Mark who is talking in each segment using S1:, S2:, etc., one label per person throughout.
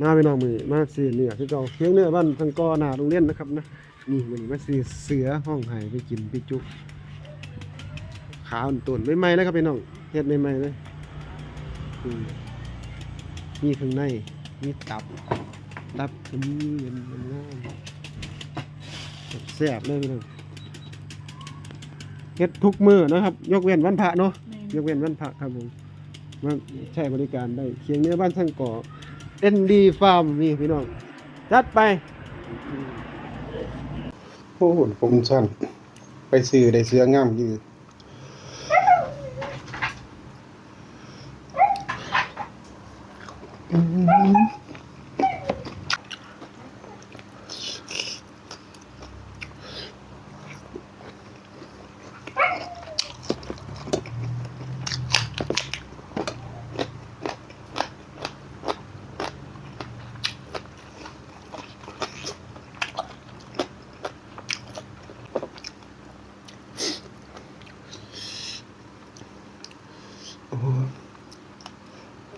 S1: มาไปน้องมือมาซื้อเนื้อคือเก่าเพียงเนื้อบ้านทางกอหน้าโรงเรียนนะครับนะนี่มันมาซื้อเสือห้องไห้ไปกินไปจุขาวต้นใหม่ๆเลยครับพี่น้องเฮ็ดใหม่ๆเลยอืมมีข้างในมีตับตับอืมเย็นมันงามแซ่บเลยพี่น้องเฮ็ดทุกมื้อนะครับ ยกเว้นวันพระเนาะยกเว้นวันพระครับผมมาใช้บริการได้เคียงเนื้อบ้านช่างก่อ เอ็นดีฟาร์มนี่พี่น้องจัดไปโอ้โหโปรโมชั่นไปซื้อได้เสื้องามยืด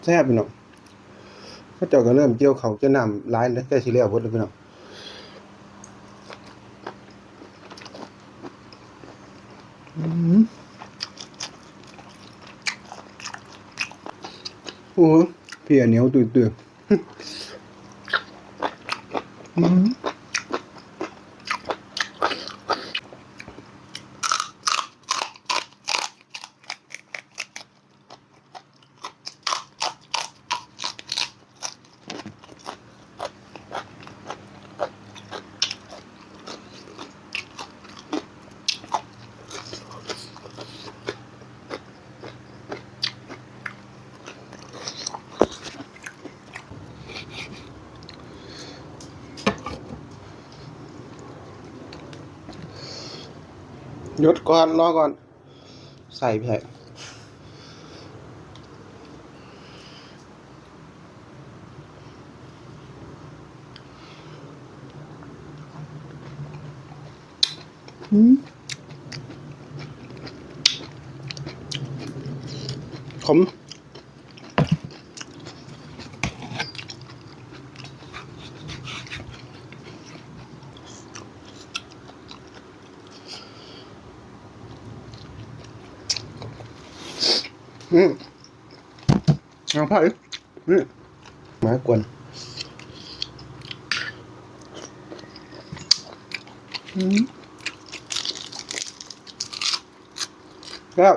S1: แซ่บพี่น้องเขาเจ้าก็เริ่มเกี่ยวเขาจะนำร้ายแล้วใกล้สิแล้วพดแล้วพี่น้องอืมโอ้เพียเหนียวตุยๆอืม หยุดก่อน รอก่อน ใส่ไปใส่อืม ขมอืมเอาผ้าอีกนี่มากวนอืมแล้ว